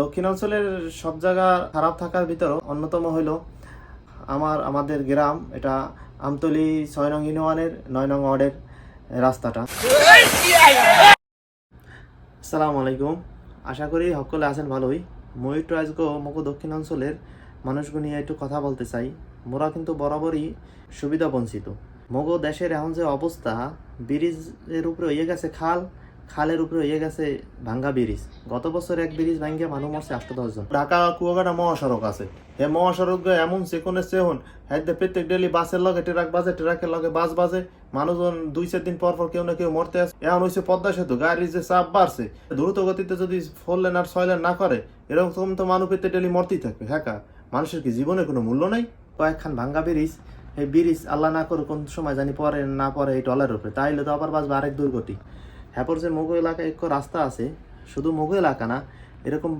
দক্ষিণাঞ্চলের সব জায়গা খারাপ থাকার ভিতর অন্যতম হইল আমার, আমাদের গ্রাম, এটা আমতলি ছয় নং ইউনিয়নের নয় নং ওয়ার্ডের রাস্তাটা। আসসালামু আলাইকুম। আশা করি সকলে আছেন ভালোই। মই আজকে মকো দক্ষিণাঞ্চলের মানুষগুলো নিয়ে একটু কথা বলতে চাই। মোরা কিন্তু বরাবরই সুবিধা বঞ্চিত। মগো দেশের এখন যে অবস্থা, ব্রিজের উপরে হয়ে গেছে খাল খালের উপরে হয়ে গেছে ভাঙ্গা ব্রিজ। গত বছর এক ব্রিজ ভাঙ্গে মানুষ মরছে আটশো দশ জন ঢাকা কুয়াকাটা মহাসড়ক আছে। হে মহাসড়ক এমন সেকোনে সেহন হ্যাঁ প্রত্যেক ডেলি বাসের লগে ট্রাক বাজে, ট্রাকের লগে বাস বাজে, মানুষজন দুই চার দিন পর পর কেউ না কেউ মরতে আসে। এখন হয়েছে পদ্মা সেতু, গাড়ির যে চাপ বাড়ছে দ্রুত গতিতে যদি ফোর লেন আর ছয় লেন না করে, এরকম তো মানুষ পেতে ডেলি মরতেই থাকবে হ্যাঁ মানুষের কি জীবনে কোনো মূল্য নেই? কয়েকখান ভাঙ্গা ব্রিজ, এই ব্রিজ আল্লাহ না করে কোন সময় জানি পরে না পরে এই টলের উপরে, তাইলে তো আবার বাঁচবে আরেক দুর্গতি। হ্যাপর যে মগো এলাকায় এক রাস্তা আছে শুধু মগো এলাকা না এরকম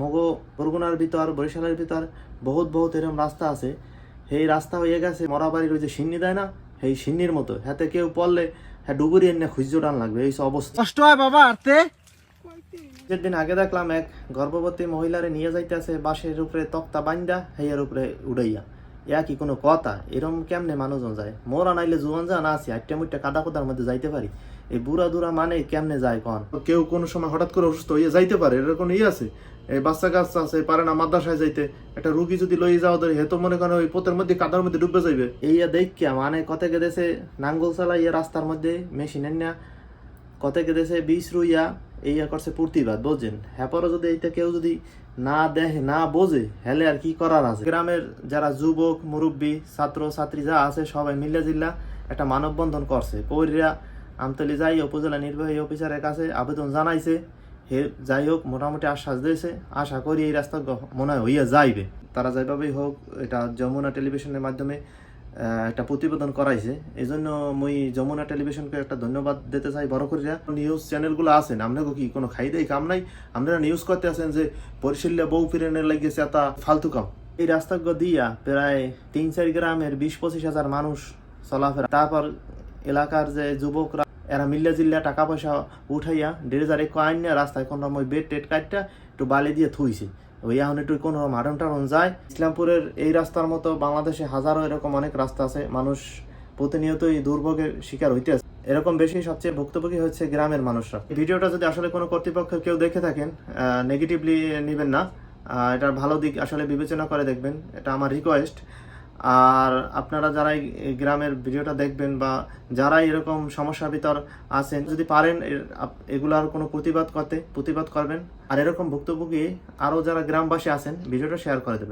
মগো বরগুনার ভিতর বরিশালের ভিতর বহুত বহুত এরকম রাস্তা আছে। সেই রাস্তা হয়ে গেছে মরাবাড়ির ওই যে সিন্নি দেয় না? সেই সিন্নির মতো। হাতে কেউ পড়লে হ্যাঁ ডুবুরি এনে খুঁজো টান লাগবে এই অবস্থা। কষ্ট হয় বাবা আরতে দিন আগে দেখলাম এক গর্ভবতী মহিলারে নিয়ে যাইতেছে বাসের উপরে তক্তা বান্দা হেয়ার উপরে উড়াইয়া। ইয়া কি কোনো কথা? এরম কেমনে মানুষজন যায়? মোরা নাইলে জুয়ান যা না আছি আটটা মুটটা কাদা কোদার মধ্যে যাইতে পারি। এই বুড়া দুরা মানে কেমনে যায় কন? কেউ কোনো সময় হঠাৎ করে অসুস্থ হয়ে যাইতে পারে এরকম ইয়ে আছে? এই বাচ্চা কাচ্চা আছে পারে না মাদ্রাসায় যাইতে। একটা রুগী যদি লই যাওয়া ধরে হেতো মনে করেন ওই পোতের মধ্যে কাদার মধ্যে ডুবে যাইবে। এই দেখিয়া মানে কত গেদেছে নাঙ্গল চালাইয়া রাস্তার মধ্যে মেশিনের না কত গেদেছে বিষ রুইয়া এইয়া করছে প্রতিবাদ বোঝেন হ্যাপারও যদি এইটা কেউ যদি না দেখে না বোঝে হেলে আর কি করার আছে? গ্রামের যারা যুবক মুরব্বী ছাত্র ছাত্রী যা আছে সবাই মিলে জিল্লা একটা মানববন্ধন করছে। পৌরিয়া আমতলি যাই উপজেলা নির্বাহী অফিসারের কাছে আবেদন জানাইছে। হে, যাই হোক, মোটামুটি আশ্বাস দিয়েছে। আশা করি এই রাস্তা মনে হয় হইয়া যাইবে। তারা যাইভাবেই হোক, এটা যমুনা টেলিভিশনের মাধ্যমে একটা প্রতিবেদন করাইছে। এই জন্য মুই যমুনা টেলিভিশনকে একটা ধন্যবাদ দিতে চাই বড় করিয়া। নিউজ চ্যানেলগুলো আছেন আপনাকে কি কোনো খাই দেয় কাম নাই? আপনারা নিউজ করতে আছেন যে পরিশীল্যা বউ ফিরেনের লাগিয়েছে এত ফালতু কাম। এই রাস্তা দিয়া প্রায় তিন চার গ্রামের বিশ পঁচিশ হাজার মানুষ চলাফেরা। তারপর এলাকার যে যুবকরা, এরা মিল্লা জিল্লা টাকা পয়সা উঠাইয়া হাজার এক আইন রাস্তায় কোন রকম বেড টেট কাটটা একটু বালি দিয়ে থুইছে। ওই এখন একটু কোন হারন টারন যায়। ইসলামপুরের এই রাস্তার মতো বাংলাদেশে হাজারো এরকম অনেক রাস্তা আছে, মানুষ প্রতিনিয়তই দুর্ভোগের শিকার হইতে আছে এরকম বেশি সবচেয়ে ভুক্তভোগী হচ্ছে গ্রামের মানুষরা। ভিডিওটা যদি আসলে কোনো কর্তৃপক্ষ কেউ দেখে থাকেন নেগেটিভলি নেবেন না। এটার ভালো দিক আসলে বিবেচনা করে দেখবেন। এটা আমার রিকোয়েস্ট আর আপনারা যারা গ্রামের ভিডিওটা দেখবেন বা যারা এরকম সমস্যার ভিতর আছেন, যদি পারেন এগুলার কোনো প্রতিবাদ করতে, প্রতিবাদ করবেন। আর এরকম ভুক্তভোগী আরও যারা গ্রামবাসী আছেন, ভিডিওটা শেয়ার করে দেবেন।